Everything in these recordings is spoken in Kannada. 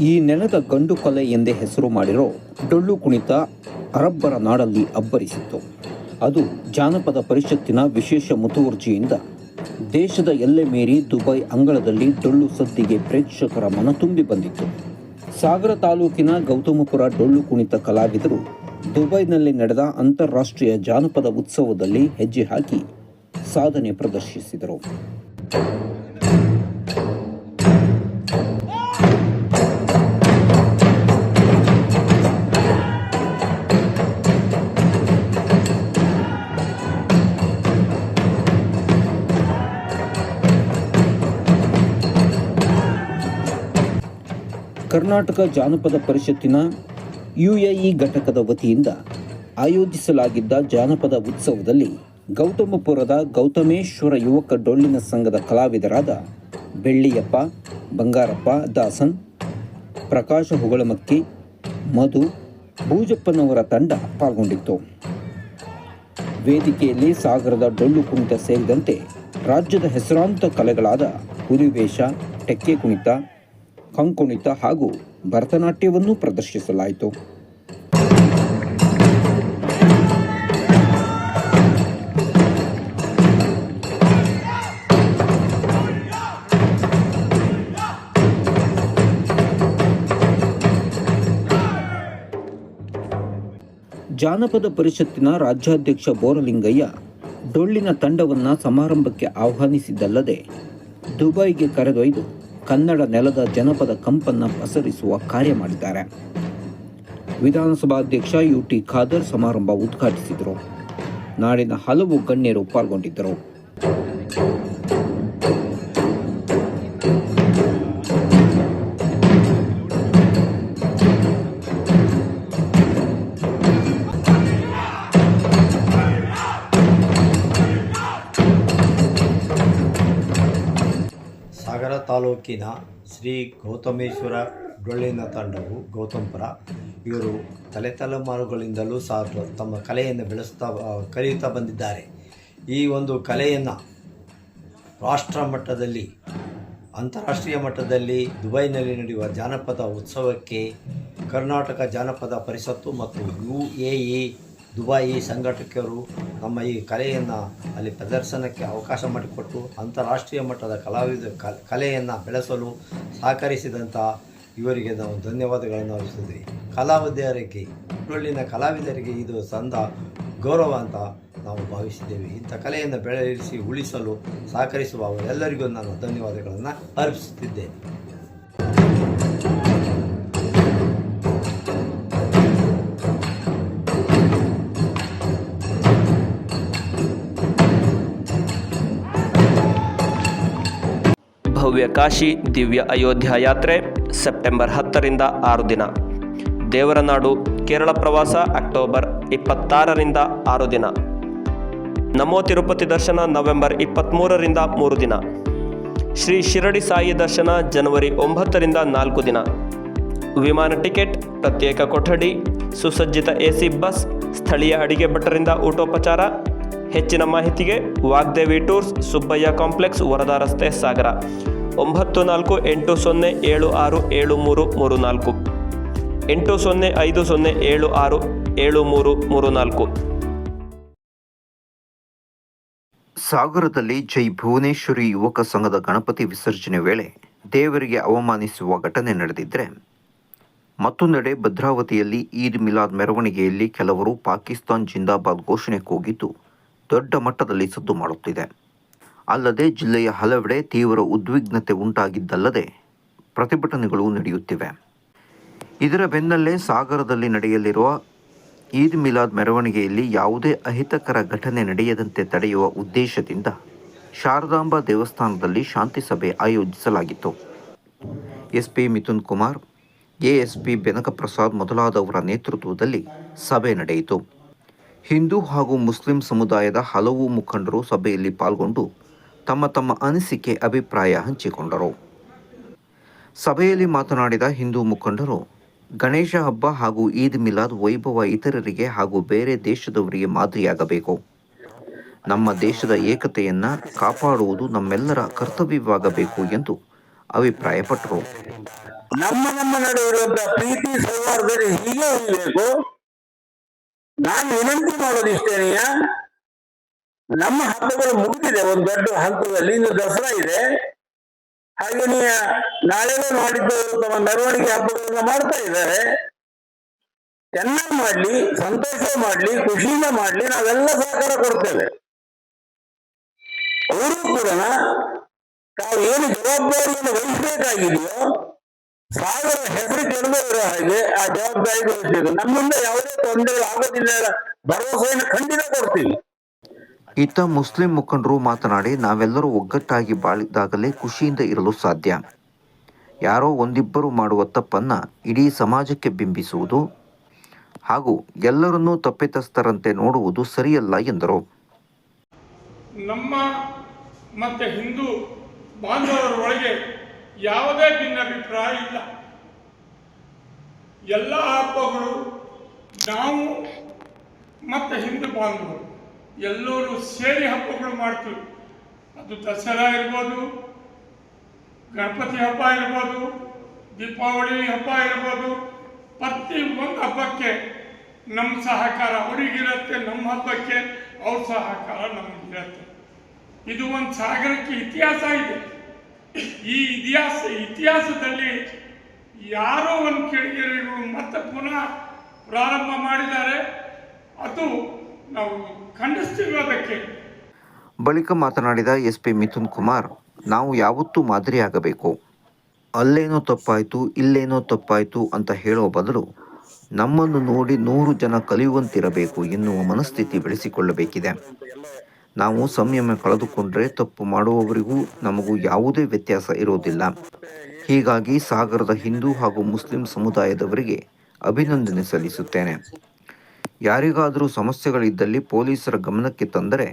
ಈ ನೆಲದ ಗಂಡು ಕೊಲೆ ಎಂದೇ ಹೆಸರು ಮಾಡಿರೋ ಡೊಳ್ಳು ಕುಣಿತ ಅರಬ್ಬರ ನಾಡಲ್ಲಿ ಅಬ್ಬರಿಸಿತ್ತು. ಅದು ಜಾನಪದ ಪರಿಷತ್ತಿನ ವಿಶೇಷ ಮುತುವರ್ಜಿಯಿಂದ ದೇಶದ ಎಲ್ಲೆ ಮೀರಿ ದುಬೈ ಅಂಗಳದಲ್ಲಿ ಡೊಳ್ಳು ಸದ್ದಿಗೆ ಪ್ರೇಕ್ಷಕರ ಮನ ತುಂಬಿ ಬಂದಿತ್ತು. ಸಾಗರ ತಾಲೂಕಿನ ಗೌತಮಪುರ ಡೊಳ್ಳು ಕುಣಿತ ಕಲಾವಿದರು ದುಬೈನಲ್ಲಿ ನಡೆದ ಅಂತಾರಾಷ್ಟ್ರೀಯ ಜಾನಪದ ಉತ್ಸವದಲ್ಲಿ ಹೆಜ್ಜೆ ಹಾಕಿ ಸಾಧನೆ ಪ್ರದರ್ಶಿಸಿದರು. ಕರ್ನಾಟಕ ಜಾನಪದ ಪರಿಷತ್ತಿನ ಯುಎಇ ಘಟಕದ ವತಿಯಿಂದ ಆಯೋಜಿಸಲಾಗಿದ್ದ ಜಾನಪದ ಉತ್ಸವದಲ್ಲಿ ಗೌತಮಪುರದ ಗೌತಮೇಶ್ವರ ಯುವಕ ಡೊಳ್ಳಿನ ಸಂಘದ ಕಲಾವಿದರಾದ ಬೆಳ್ಳಿಯಪ್ಪ, ಬಂಗಾರಪ್ಪ ದಾಸನ್, ಪ್ರಕಾಶ ಹುಗಳಮಕ್ಕಿ, ಮಧು, ಭೂಜಪ್ಪನವರ ತಂಡ ಪಾಲ್ಗೊಂಡಿತ್ತು. ವೇದಿಕೆಯಲ್ಲಿ ಸಾಗರದ ಡೊಳ್ಳು ಕುಣಿತ ಸೇರಿದಂತೆ ರಾಜ್ಯದ ಹೆಸರಾಂತ ಕಲೆಗಳಾದ ಹುಲಿವೇಷ ಟೆಕ್ಕೆ ಕುಣಿತ ಕಂಕುಣಿತ ಹಾಗೂ ಭರತನಾಟ್ಯವನ್ನು ಪ್ರದರ್ಶಿಸಲಾಯಿತು. ಜಾನಪದ ಪರಿಷತ್ತಿನ ರಾಜ್ಯಾಧ್ಯಕ್ಷ ಬೋರಲಿಂಗಯ್ಯ ಡೊಳ್ಳಿನ ತಂಡವನ್ನು ಸಮಾರಂಭಕ್ಕೆ ಆಹ್ವಾನಿಸಿದ್ದಲ್ಲದೆ ದುಬೈಗೆ ಕರೆದೊಯ್ದು ಕನ್ನಡ ನೆಲದ ಜನಪದ ಕಂಪನ್ನ ಪಸರಿಸುವ ಕಾರ್ಯ ಮಾಡಿದ್ದಾರೆ. ವಿಧಾನಸಭಾಧ್ಯಕ್ಷ ಯು ಟಿ ಖಾದರ್ ಸಮಾರಂಭ ಉದ್ಘಾಟಿಸಿದರು. ನಾಡಿನ ಹಲವು ಗಣ್ಯರು ಪಾಲ್ಗೊಂಡಿದ್ದರು. ತಾಲೂಕಿನ ಶ್ರೀ ಗೌತಮೇಶ್ವರ ಡೊಳ್ಳಿನ ತಂಡವು ಗೌತಮಪುರ. ಇವರು ತಲೆ ತಲೆಮಾರುಗಳಿಂದಲೂ ಸಹ ತಮ್ಮ ಕಲೆಯನ್ನು ಬೆಳೆಸ್ತಾ ಕಲಿಯುತ್ತಾ ಬಂದಿದ್ದಾರೆ. ಈ ಒಂದು ಕಲೆಯನ್ನು ರಾಷ್ಟ್ರ ಮಟ್ಟದಲ್ಲಿ, ಅಂತಾರಾಷ್ಟ್ರೀಯ ಮಟ್ಟದಲ್ಲಿ ದುಬೈನಲ್ಲಿ ನಡೆಯುವ ಜಾನಪದ ಉತ್ಸವಕ್ಕೆ ಕರ್ನಾಟಕ ಜಾನಪದ ಪರಿಷತ್ತು ಮತ್ತು ಯು ಎ ಇ ದುಬಾಯಿ ಸಂಘಟಕರು ನಮ್ಮ ಈ ಕಲೆಯನ್ನು ಅಲ್ಲಿ ಪ್ರದರ್ಶನಕ್ಕೆ ಅವಕಾಶ ಮಾಡಿಕೊಟ್ಟು ಅಂತಾರಾಷ್ಟ್ರೀಯ ಮಟ್ಟದ ಕಲಾವಿದ ಕಲೆಯನ್ನು ಬೆಳೆಸಲು ಸಹಕರಿಸಿದಂಥ ಇವರಿಗೆ ನಾವು ಧನ್ಯವಾದಗಳನ್ನು ಅರ್ಪಿಸಿದ್ವಿ ಕಲಾವಿದರಿಗೆ ಹುಬ್ಬಳ್ಳಿನ ಕಲಾವಿದರಿಗೆ ಇದು ಸಂದ ಗೌರವ ಅಂತ ನಾವು ಭಾವಿಸಿದ್ದೇವೆ ಇಂಥ ಕಲೆಯನ್ನು ಬೆಳೆಸಿ ಉಳಿಸಲು ಸಹಕರಿಸುವ ಅವರೆಲ್ಲರಿಗೂ ನಾನು ಧನ್ಯವಾದಗಳನ್ನು ಅರ್ಪಿಸುತ್ತಿದ್ದೇನೆ. ಭವ್ಯ ಕಾಶಿ ದಿವ್ಯ ಅಯೋಧ್ಯ ಯಾತ್ರೆ ಸೆಪ್ಟೆಂಬರ್ ಹತ್ತರಿಂದ ಆರು ದಿನ. ದೇವರನಾಡು ಕೇರಳ ಪ್ರವಾಸ ಅಕ್ಟೋಬರ್ ಇಪ್ಪತ್ತಾರರಿಂದ ಆರು ದಿನ. ನಮೋ ತಿರುಪತಿ ದರ್ಶನ ನವೆಂಬರ್ ಇಪ್ಪತ್ತ್ಮೂರರಿಂದ ಮೂರು ದಿನ. ಶ್ರೀ ಶಿರಡಿ ಸಾಯಿ ದರ್ಶನ ಜನವರಿ ಒಂಬತ್ತರಿಂದ ನಾಲ್ಕು ದಿನ. ವಿಮಾನ ಟಿಕೆಟ್, ಪ್ರತ್ಯೇಕ ಕೊಠಡಿ, ಸುಸಜ್ಜಿತ ಎಸಿ ಬಸ್, ಸ್ಥಳೀಯ ಅಡಿಗೆ ಭಟ್ಟರಿಂದ ಊಟೋಪಚಾರ, ಹೆಚ್ಚಿನ ಮಾಹಿತಿಗೆ ವಾಗ್ದೇವಿ ಟೂರ್ಸ್, ಸುಬ್ಬಯ್ಯ ಕಾಂಪ್ಲೆಕ್ಸ್, ವರದಾ ರಸ್ತೆ, ಸಾಗರ. ಒಂಬತ್ತು ನಾಲ್ಕು ಎಂಟು ಸೊನ್ನೆ ಏಳು ಆರು ಏಳು ಮೂರು ಮೂರು ನಾಲ್ಕು. ಎಂಟು ಸೊನ್ನೆ ಐದು ಸೊನ್ನೆ ಏಳು ಆರು ಏಳು ಮೂರು ಮೂರು ನಾಲ್ಕು. ಸಾಗರದಲ್ಲಿ ಜೈ ಭುವನೇಶ್ವರಿ ಯುವಕ ಸಂಘದ ಗಣಪತಿ ವಿಸರ್ಜನೆ ವೇಳೆ ದೇವರಿಗೆ ಅವಮಾನಿಸುವ ಘಟನೆ ನಡೆದಿದ್ದರೆ ಮತ್ತೊಂದೆಡೆ ಭದ್ರಾವತಿಯಲ್ಲಿ ಈದ್ ಮಿಲಾದ್ ಮೆರವಣಿಗೆಯಲ್ಲಿ ಕೆಲವರು ಪಾಕಿಸ್ತಾನ್ ಜಿಂದಾಬಾದ್ ಘೋಷಣೆ ಕೂಗಿದ್ದು ದೊಡ್ಡ ಮಟ್ಟದಲ್ಲಿ ಸದ್ದು ಮಾಡುತ್ತಿದೆ. ಅಲ್ಲದೆ ಜಿಲ್ಲೆಯ ಹಲವೆಡೆ ತೀವ್ರ ಉದ್ವಿಗ್ನತೆ ಉಂಟಾಗಿದ್ದಲ್ಲದೆ ಪ್ರತಿಭಟನೆಗಳು ನಡೆಯುತ್ತಿವೆ. ಇದರ ಬೆನ್ನಲ್ಲೇ ಸಾಗರದಲ್ಲಿ ನಡೆಯಲಿರುವ ಈದ್ ಮಿಲಾದ್ ಮೆರವಣಿಗೆಯಲ್ಲಿ ಯಾವುದೇ ಅಹಿತಕರ ಘಟನೆ ನಡೆಯದಂತೆ ತಡೆಯುವ ಉದ್ದೇಶದಿಂದ ಶಾರದಾಂಬಾ ದೇವಸ್ಥಾನದಲ್ಲಿ ಶಾಂತಿ ಸಭೆ ಆಯೋಜಿಸಲಾಗಿತ್ತು. ಎಸ್ಪಿ ಮಿಥುನ್ ಕುಮಾರ್, ಎಎಸ್ಪಿ ಬೆನಕ ಪ್ರಸಾದ್ ಮೊದಲಾದವರ ನೇತೃತ್ವದಲ್ಲಿ ಸಭೆ ನಡೆಯಿತು. ಹಿಂದೂ ಹಾಗೂ ಮುಸ್ಲಿಂ ಸಮುದಾಯದ ಹಲವು ಮುಖಂಡರು ಸಭೆಯಲ್ಲಿ ಪಾಲ್ಗೊಂಡು ತಮ್ಮ ತಮ್ಮ ಅನಿಸಿಕೆ, ಅಭಿಪ್ರಾಯ ಹಂಚಿಕೊಂಡರು. ಸಭೆಯಲ್ಲಿ ಮಾತನಾಡಿದ ಹಿಂದೂ ಮುಖಂಡರು, ಗಣೇಶ ಹಬ್ಬ ಹಾಗೂ ಈದ್ ಮಿಲಾದ್ ವೈಭವ ಇತರರಿಗೆ ಹಾಗೂ ಬೇರೆ ದೇಶದವರಿಗೆ ಮಾದರಿಯಾಗಬೇಕು. ನಮ್ಮ ದೇಶದ ಏಕತೆಯನ್ನು ಕಾಪಾಡುವುದು ನಮ್ಮೆಲ್ಲರ ಕರ್ತವ್ಯವಾಗಬೇಕು ಎಂದು ಅಭಿಪ್ರಾಯಪಟ್ಟರು. ನಮ್ಮ ನಮ್ಮ ನಡುವೆ ಪ್ರೀತಿ ಸೌಹಾರ್ದ ಹೀಗೆ ಉಳಿಬೇಕು ನಾನು ವಿನಂತಿ ಮಾಡೋದಿಷ್ಟೇನೆಯ? ನಮ್ಮ ಹಬ್ಬಗಳು ಮುಗಿದಿದೆ, ಒಂದು ದೊಡ್ಡ ಹಂತದಲ್ಲಿ. ಇನ್ನು ದಸರಾ ಇದೆ. ಹಾಗೆಯೇ ನಾಳೆನೂ ಮಾಡಿದ್ದು ತಮ್ಮ ಮೆರವಣಿಗೆ ಹಬ್ಬಗಳನ್ನ ಮಾಡ್ತಾ ಇದ್ದಾರೆ. ಚೆನ್ನಾಗಿ ಮಾಡ್ಲಿ, ಸಂತೋಷ ಮಾಡ್ಲಿ ಖುಷಿಯಿಂದ ಮಾಡ್ಲಿ, ನಾವೆಲ್ಲ ಸಹಕಾರ ಕೊಡ್ತೇವೆ. ಅವರು ಕೂಡ ತಾವು ಏನು ಜವಾಬ್ದಾರಿಯನ್ನು ವಹಿಸಬೇಕಾಗಿದೆಯೋ ಸಾವಿರ ಹೆಸರು ಕೆಡದೇ ಇರೋ ಹಾಗೆ ಆ ಜವಾಬ್ದಾರಿ ವಹಿಸಬೇಕು ನಮ್ಮಿಂದ ಯಾವುದೇ ತೊಂದರೆ ಆಗೋದಿಲ್ಲ ಭರವಸೆಯನ್ನು ಖಂಡಿತ ಕೊಡ್ತೀವಿ. ಇತ್ತ ಮುಸ್ಲಿಂ ಮುಖಂಡರು ಮಾತನಾಡಿ, ನಾವೆಲ್ಲರೂ ಒಗ್ಗಟ್ಟಾಗಿ ಬಾಳಿದಾಗಲೇ ಖುಷಿಯಿಂದ ಇರಲು ಸಾಧ್ಯ. ಯಾರೋ ಒಂದಿಬ್ಬರು ಮಾಡುವ ತಪ್ಪನ್ನು ಇಡೀ ಸಮಾಜಕ್ಕೆ ಬಿಂಬಿಸುವುದು ಹಾಗೂ ಎಲ್ಲರನ್ನೂ ತಪ್ಪಿತಸ್ಥರಂತೆ ನೋಡುವುದು ಸರಿಯಲ್ಲ ಎಂದರು. ನಮ್ಮ ಮತ್ತೆ ಹಿಂದೂ ಬಾಂಧವರೊಳಗೆ ಯಾವುದೇ ಭಿನ್ನಾಭಿಪ್ರಾಯ ಇಲ್ಲ. ಎಲ್ಲ ಹಬ್ಬಗಳು ನಾವು ಮತ್ತೆ ಹಿಂದೂ ಬಾಂಧವರು. ಎಲ್ಲರೂ ಸೇರಿ ಹಬ್ಬಗಳು ಮಾಡ್ತೀವಿ. ಅದು ದಸರಾ ಇರ್ಬೋದು, ಗಣಪತಿ ಹಬ್ಬ ಇರ್ಬೋದು, ದೀಪಾವಳಿ ಹಬ್ಬ ಇರ್ಬೋದು, ಪ್ರತಿ ಒಂದು ಹಬ್ಬಕ್ಕೆ ನಮ್ಮ ಸಹಕಾರ ಅವರಿಗಿರತ್ತೆ, ನಮ್ಮ ಹಬ್ಬಕ್ಕೆ ಅವ್ರ ಸಹಕಾರ ನಮಗಿರತ್ತೆ. ಇದು ಒಂದು ಸಾಗರಕ್ಕೆ ಇತಿಹಾಸ ಇದೆ. ಈ ಇತಿಹಾಸ, ಇತಿಹಾಸದಲ್ಲಿ ಯಾರೋ ಒಂದು ಕಿಡಿಗೇರಿಗಳು ಮತ್ತೆ ಪುನಃ ಪ್ರಾರಂಭ ಮಾಡಿದ್ದಾರೆ. ಅದು ನಾವು ಬಳಿಕ ಮಾತನಾಡಿದ ಎಸ್ಪಿ ಮಿಥುನ್ ಕುಮಾರ್, ನಾವು ಯಾವತ್ತೂ ಮಾದರಿಯಾಗಬೇಕು. ಅಲ್ಲೇನೋ ತಪ್ಪಾಯಿತು, ಇಲ್ಲೇನೋ ತಪ್ಪಾಯಿತು ಅಂತ ಹೇಳೋ ಬದಲು ನಮ್ಮನ್ನು ನೋಡಿ ನೂರು ಜನ ಕಲಿಯುವಂತಿರಬೇಕು ಎನ್ನುವ ಮನಸ್ಥಿತಿ ಬೆಳೆಸಿಕೊಳ್ಳಬೇಕಿದೆ. ನಾವು ಸಂಯಮ ಕಳೆದುಕೊಂಡ್ರೆ ತಪ್ಪು ಮಾಡುವವರಿಗೂ ನಮಗೂ ಯಾವುದೇ ವ್ಯತ್ಯಾಸ ಇರೋದಿಲ್ಲ. ಹೀಗಾಗಿ ಸಾಗರದ ಹಿಂದೂ ಹಾಗೂ ಮುಸ್ಲಿಂ ಸಮುದಾಯದವರಿಗೆ ಅಭಿನಂದನೆ ಸಲ್ಲಿಸುತ್ತೇನೆ. ಯಾರಿಗಾದರೂ ಸಮಸ್ಯೆಗಳಿದ್ದಲ್ಲಿ ಪೊಲೀಸರ ಗಮನಕ್ಕೆ ತಂದರೆ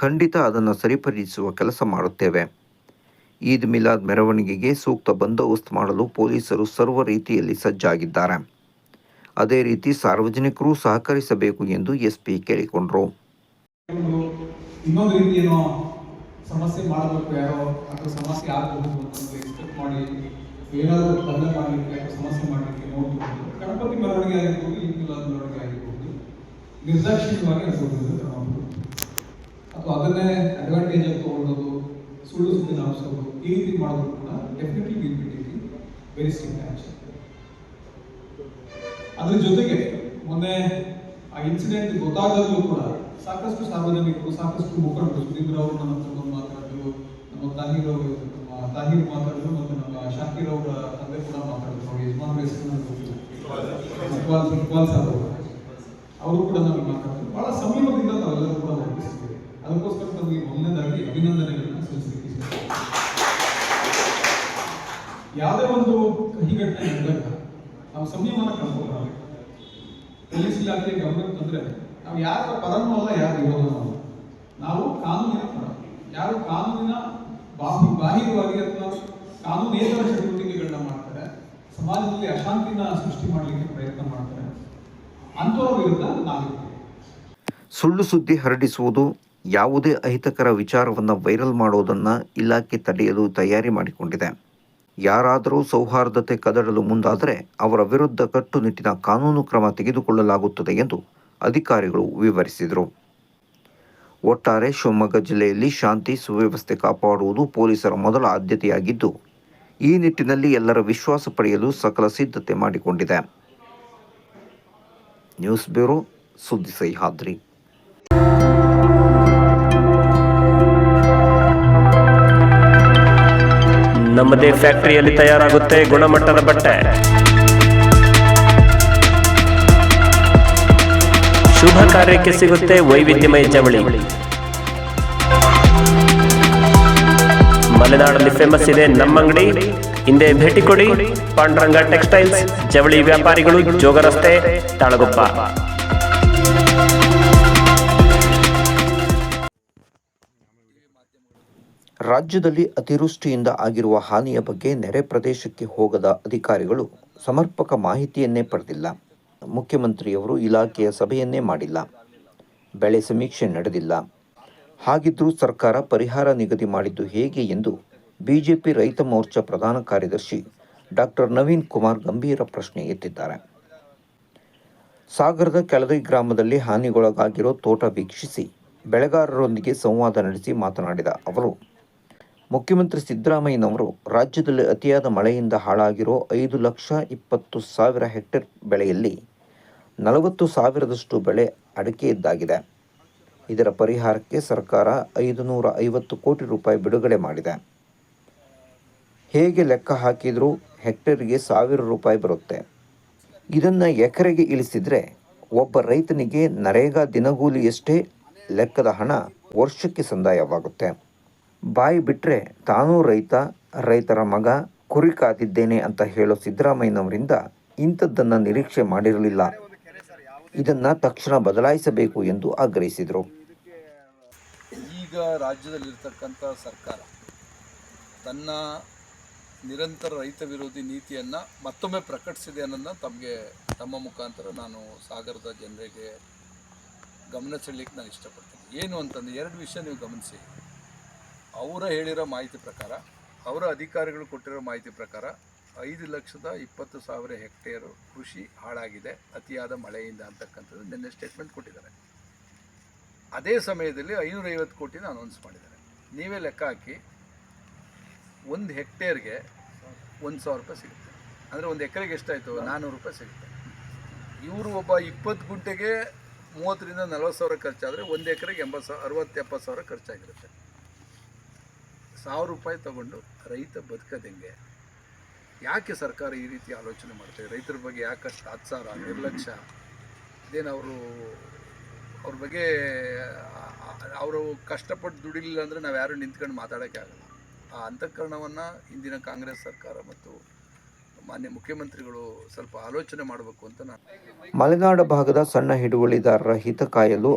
ಖಂಡಿತ ಅದನ್ನು ಸರಿಪಡಿಸುವ ಕೆಲಸ ಮಾಡುತ್ತೇವೆ. ಈದ್ ಮಿಲಾದ್ ಮೆರವಣಿಗೆಗೆ ಸೂಕ್ತ ಬಂದೋಬಸ್ತ್ ಮಾಡಲು ಪೊಲೀಸರು ಸರ್ವ ರೀತಿಯಲ್ಲಿ ಸಜ್ಜಾಗಿದ್ದಾರೆ. ಅದೇ ರೀತಿ ಸಾರ್ವಜನಿಕರು ಸಹಕರಿಸಬೇಕು ಎಂದು ಎಸ್ಪಿ ಕೇಳಿಕೊಂಡರು. ಇನ್ನೊಂದು ರೀತಿ ಏನೋ ಸಮಸ್ಯೆ ಮಾಡಬೇಕು, ಯಾರೋ ಅಥವಾ ಸಮಸ್ಯೆ ಆಗಬಹುದು ಅಂತ ಎಕ್ಸ್ಪೆಕ್ಟ್ ಮಾಡಿ, ಏನಾದರೂ ತೊಂದರೆ ಮಾಡಲಿಕ್ಕೆ ಅಥವಾ ಸಮಸ್ಯೆ ಮಾಡಲಿಕ್ಕೆ ನೋಡ್ಬೋದು. ಗಣಪತಿ ಮೆರವಣಿಗೆ ಆಗಿರ್ಬೋದು ಈ ಮಿಲಾದ್ ಮೆರವಣಿಗೆ ಆಗಿರ್ಬೋದು ನಿರ್ದಾಕ್ಷಿಣ್ಯವಾಗಿ ಅನ್ಕೋಬಹುದು ಕ್ರಮ ಅಥವಾ ಅದನ್ನೇ ಅಡ್ವಾಂಟೇಜ್ ಆಗಿ ತಗೊಳ್ಳೋದು ಸುಳ್ಳು ಸುದ್ದಿನ ಹಬ್ಸೋದು, ಈ ರೀತಿ ಮಾಡೋದು ಕೂಡ ಡೆಫಿನೆಟ್ಲಿ ವೆರಿ ಸ್ಟ್ರಿಕ್ಟ್ ಆ್ಯಕ್ಷನ್ ಅದ್ರ ಜೊತೆಗೆ ಮೊನ್ನೆ ಆ ಇನ್ಸಿಡೆಂಟ್ ಗೊತ್ತಾಗಲು ಕೂಡ ಸಾಕಷ್ಟು ಸಾರ್ವಜನಿಕರು, ಸಾಕಷ್ಟು ಮುಖಂಡರು ಸುಧೀಂದ್ರ ಅವರು ನಮ್ಮ ಹತ್ರ ಬಂದು ಮಾತಾಡಿದ್ರು, ನಮ್ಮ ತಾಹಿರ್ ಅವರು, ನಮ್ಮ ತಾಹಿರ್ ಮಾತಾಡಿದ್ರು ಮತ್ತು ನಮ್ಮ ಶಾಕಿರ್ ಅವರ ತಂದೆ ಕೂಡ ಮಾತಾಡಿದ್ರು. ಅವ್ರ ಯಜಮಾನ್ ಹೆಸರು ನನಗೆ ಗೊತ್ತಿಲ್ಲ. ಇಕ್ಬಾಲ್ ಇಕ್ಬಾಲ್ ಸಾಬ್ ಅವರು. ಅವರು ಕೂಡ ನಮಗೆ ಮಾತಾಡ್ತಾರೆ. ಬಹಳ ಸಮೀಪದಿಂದ ನಾವೆಲ್ಲರೂ ಕೂಡ ವರ್ತಿಸಿದ್ದೀವಿ ಅದಕ್ಕೋಸ್ಕರ ನಮಗೆ ಮೊದಲನೇದಾಗಿ ಅಭಿನಂದನೆಗಳನ್ನು ಸಲ್ಲಿಸಲಿಕ್ಕೆ. ಯಾವುದೇ ಒಂದು ಕಹಿ ಘಟನೆ ನಡೆದಾಗ ನಾವು ಸಂಯಮನ ಕಳ್ಕೊಬಾರದು ಪೊಲೀಸ್ ಇಲಾಖೆ ಗಮನಕ್ಕೆ ತಂದ್ರೆ ನಾವು ಯಾರ ಪರನೂ ಅಲ್ಲ ಯಾರು ಇರೋದು ನಾವು ನಾವು ಕಾನೂನಿನ ಪರ. ಯಾರು ಕಾನೂನಿನ ಬಾಹಿ ಬಾಹಿರವಾಗಿ ಅಥವಾ ಕಾನೂನೇತರ ಚಟುವಟಿಕೆಗಳನ್ನ ಮಾಡ್ತಾರೆ, ಸಮಾಜದಲ್ಲಿ ಅಶಾಂತಿನ ಸೃಷ್ಟಿ ಮಾಡಲಿಕ್ಕೆ ಪ್ರಯತ್ನ ಮಾಡ್ತಾರೆ. ಸುಳ್ಳು ಸುದ್ದಿ ಹರಡಿಸುವುದು ಯಾವುದೇ ಅಹಿತಕರ ವಿಚಾರವನ್ನು ವೈರಲ್ ಮಾಡೋದನ್ನು ಇಲಾಖೆ ತಡೆಯಲು ತಯಾರಿ ಮಾಡಿಕೊಂಡಿದೆ. ಯಾರಾದರೂ ಸೌಹಾರ್ದತೆ ಕದಡಲು ಮುಂದಾದರೆ ಅವರ ವಿರುದ್ಧ ಕಟ್ಟುನಿಟ್ಟಿನ ಕಾನೂನು ಕ್ರಮ ತೆಗೆದುಕೊಳ್ಳಲಾಗುತ್ತದೆ ಎಂದು ಅಧಿಕಾರಿಗಳು ವಿವರಿಸಿದರು. ಒಟ್ಟಾರೆ ಶಿವಮೊಗ್ಗ ಜಿಲ್ಲೆಯಲ್ಲಿ ಶಾಂತಿ ಸುವ್ಯವಸ್ಥೆ ಕಾಪಾಡುವುದು ಪೊಲೀಸರ ಮೊದಲ ಆದ್ಯತೆಯಾಗಿದ್ದು, ಈ ನಿಟ್ಟಿನಲ್ಲಿ ಎಲ್ಲರ ವಿಶ್ವಾಸ ಪಡೆಯಲು ಸಕಲ ಸಿದ್ಧತೆ ಮಾಡಿಕೊಂಡಿದೆ. ನ್ಯೂಸ್ ಬ್ಯೂರೋ ಸುದ್ದಿ ಸಹ್ಯಾದ್ರಿ. ನಮ್ಮದೇ ಫ್ಯಾಕ್ಟರಿಯಲ್ಲಿ ತಯಾರಾಗುತ್ತೆ ಗುಣಮಟ್ಟದ ಬಟ್ಟೆ. ಶುಭ ಕಾರ್ಯಕ್ಕೆ ಸಿಗುತ್ತೆ ವೈವಿಧ್ಯಮಯ ಜವಳಿ. ಮಲೆನಾಡಲ್ಲಿ ಫೇಮಸ್ ಇದೆ ನಮ್ಮ ಅಂಗಡಿ. ಹಿಂದೆ ಭೇಟಿ ಕೊಡಿ. ಪಾಂಡುರಂಗ ಟೆಕ್ಸ್ಟೈಲ್ಸ್, ಜವಳಿ ವ್ಯಾಪಾರಿಗಳು, ಜೋಗ ರಸ್ತೆ, ತಾಳಗುಪ್ಪ. ರಾಜ್ಯದಲ್ಲಿ ಅತಿವೃಷ್ಟಿಯಿಂದ ಆಗಿರುವ ಹಾನಿಯ ಬಗ್ಗೆ ನೆರೆ ಪ್ರದೇಶಕ್ಕೆ ಹೋಗದ ಅಧಿಕಾರಿಗಳು ಸಮರ್ಪಕ ಮಾಹಿತಿಯನ್ನೇ ಪಡೆದಿಲ್ಲ. ಮುಖ್ಯಮಂತ್ರಿಯವರು ಇಲಾಖೆಯ ಸಭೆಯನ್ನೇ ಮಾಡಿಲ್ಲ. ಬೆಳೆ ಸಮೀಕ್ಷೆ ನಡೆದಿಲ್ಲ. ಹಾಗಿದ್ರೂ ಸರ್ಕಾರ ಪರಿಹಾರ ನಿಗದಿ ಮಾಡಿದ್ದು ಹೇಗೆ ಎಂದು ಬಿಜೆಪಿ ರೈತ ಮೋರ್ಚಾ ಪ್ರಧಾನ ಕಾರ್ಯದರ್ಶಿ ಡಾಕ್ಟರ್ ನವೀನ್ ಕುಮಾರ್ ಗಂಭೀರ ಪ್ರಶ್ನೆ ಎತ್ತಿದ್ದಾರೆ. ಸಾಗರದ ಕೆಳದಿ ಗ್ರಾಮದಲ್ಲಿ ಹಾನಿಗೊಳಗಾಗಿರೋ ತೋಟ ವೀಕ್ಷಿಸಿ ಬೆಳೆಗಾರರೊಂದಿಗೆ ಸಂವಾದ ನಡೆಸಿ ಮಾತನಾಡಿದ ಅವರು, ಮುಖ್ಯಮಂತ್ರಿ ಸಿದ್ದರಾಮಯ್ಯನವರು ರಾಜ್ಯದಲ್ಲಿ ಅತಿಯಾದ ಮಳೆಯಿಂದ ಹಾಳಾಗಿರೋ ಐದು ಲಕ್ಷ ಇಪ್ಪತ್ತು ಸಾವಿರ ಹೆಕ್ಟೇರ್ ಬೆಳೆಯಲ್ಲಿ ನಲವತ್ತು ಸಾವಿರದಷ್ಟು ಬೆಳೆ ಅಡಕೆಯಿದ್ದಾಗಿದೆ ಇದರ ಪರಿಹಾರಕ್ಕೆ ಸರ್ಕಾರ ಐದು ನೂರ ಐವತ್ತು ಕೋಟಿ ರೂಪಾಯಿ ಬಿಡುಗಡೆ ಮಾಡಿದೆ. ಹೇಗೆ ಲೆಕ್ಕ ಹಾಕಿದರೂ ಹೆಕ್ಟೇರ್ಗೆ ಸಾವಿರ ರೂಪಾಯಿ ಬರುತ್ತೆ. ಇದನ್ನು ಎಕರೆಗೆ ಇಳಿಸಿದರೆ ಒಬ್ಬ ರೈತನಿಗೆ ನರೇಗಾ ದಿನಗೂಲಿಯಷ್ಟೇ ಲೆಕ್ಕದ ಹಣ ವರ್ಷಕ್ಕೆ ಸಂದಾಯವಾಗುತ್ತೆ. ಬಾಯಿ ಬಿಟ್ಟರೆ ತಾನೂ ರೈತ, ರೈತರ ಮಗ, ಕುರಿ ಕಾದಿದ್ದೇನೆ ಅಂತ ಹೇಳೋ ಸಿದ್ದರಾಮಯ್ಯನವರಿಂದ ಇಂಥದ್ದನ್ನು ನಿರೀಕ್ಷೆ ಮಾಡಿರಲಿಲ್ಲ. ಇದನ್ನು ತಕ್ಷಣ ಬದಲಾಯಿಸಬೇಕು ಎಂದು ಆಗ್ರಹಿಸಿದರು. ಈಗ ರಾಜ್ಯದಲ್ಲಿರ್ತಕ್ಕಂಥ ಸರ್ಕಾರ ತನ್ನ ನಿರಂತರ ರೈತ ವಿರೋಧಿ ನೀತಿಯನ್ನು ಮತ್ತೊಮ್ಮೆ ಪ್ರಕಟಿಸಿದೆ ಅನ್ನೋದನ್ನ ತಮಗೆ, ತಮ್ಮ ಮುಖಾಂತರ ನಾನು ಸಾಗರದ ಜನರಿಗೆ ಗಮನ ಸೆಳಲಿಕ್ಕೆ ನಾನು ಇಷ್ಟಪಡ್ತೀನಿ. ಏನು ಅಂತಂದರೆ, ಎರಡು ವಿಷಯ ನೀವು ಗಮನಿಸಿ. ಅವರ ಹೇಳಿರೋ ಮಾಹಿತಿ ಪ್ರಕಾರ, ಅವರ ಅಧಿಕಾರಿಗಳು ಕೊಟ್ಟಿರೋ ಮಾಹಿತಿ ಪ್ರಕಾರ, ಐದು ಲಕ್ಷದ ಇಪ್ಪತ್ತು ಸಾವಿರ ಹೆಕ್ಟೇರು ಕೃಷಿ ಹಾಳಾಗಿದೆ, ಅತಿಯಾದ ಮಳೆಯಿಂದ ಅಂತಕ್ಕಂಥದ್ದು ನಿನ್ನೆ ಸ್ಟೇಟ್ಮೆಂಟ್ ಕೊಟ್ಟಿದ್ದಾರೆ. ಅದೇ ಸಮಯದಲ್ಲಿ ಐನೂರೈವತ್ತು ಕೋಟಿನ ಅನೌನ್ಸ್ ಮಾಡಿದ್ದಾರೆ. ನೀವೇ ಲೆಕ್ಕ ಹಾಕಿ, ಒಂದು ಹೆಕ್ಟೇರ್ಗೆ ಒಂದು ಸಾವಿರ ರೂಪಾಯಿ ಸಿಗುತ್ತೆ. ಅಂದರೆ ಒಂದು ಎಕರೆಗೆ ಎಷ್ಟಾಯಿತು? ನಾನ್ನೂರು ರೂಪಾಯಿ ಸಿಗುತ್ತೆ. ಇವರು ಒಬ್ಬ ಇಪ್ಪತ್ತು ಗುಂಟೆಗೆ ಮೂವತ್ತರಿಂದ ನಲ್ವತ್ತು ಸಾವಿರ ಖರ್ಚಾದರೆ ಒಂದು ಎಕರೆಗೆ ಎಂಬತ್ತು ಸಾವಿರ, ಅರವತ್ತು ಎಪ್ಪತ್ತು ಸಾವಿರ ಖರ್ಚಾಗಿರುತ್ತೆ. ಸಾವಿರ ರೂಪಾಯಿ ತಗೊಂಡು ರೈತ ಬದುಕದಂಗೆ ಯಾಕೆ ಸರ್ಕಾರ ಈ ರೀತಿ ಆಲೋಚನೆ ಮಾಡ್ತಾರೆ ರೈತರ ಬಗ್ಗೆ ಯಾಕಷ್ಟು ಸಾವಿರ ನಿರ್ಲಕ್ಷ್ಯ? ಇದೇನು ಅವರು ಅವ್ರ ಬಗ್ಗೆ, ಅವರು ಕಷ್ಟಪಟ್ಟು ದುಡಿಲಿಲ್ಲ ಅಂದರೆ ನಾವು ಯಾರು ನಿಂತ್ಕೊಂಡು ಮಾತಾಡೋಕ್ಕೆ ಆಗಲ್ಲ. ಆ ಅಂತಃಕರಣವನ್ನು ಇಂದಿನ ಕಾಂಗ್ರೆಸ್ ಸರ್ಕಾರ ಮತ್ತು ಮಾನ್ಯ ಮುಖ್ಯಮಂತ್ರಿಗಳು ಸ್ವಲ್ಪ ಆಲೋಚನೆ ಮಾಡಬೇಕು ಅಂತ ನಾನು ಮಲೆನಾಡು ಭಾಗದ ಸಣ್ಣ ಹಿಡುವಳಿದಾರರ ಹಿತ ಕಾಯಲು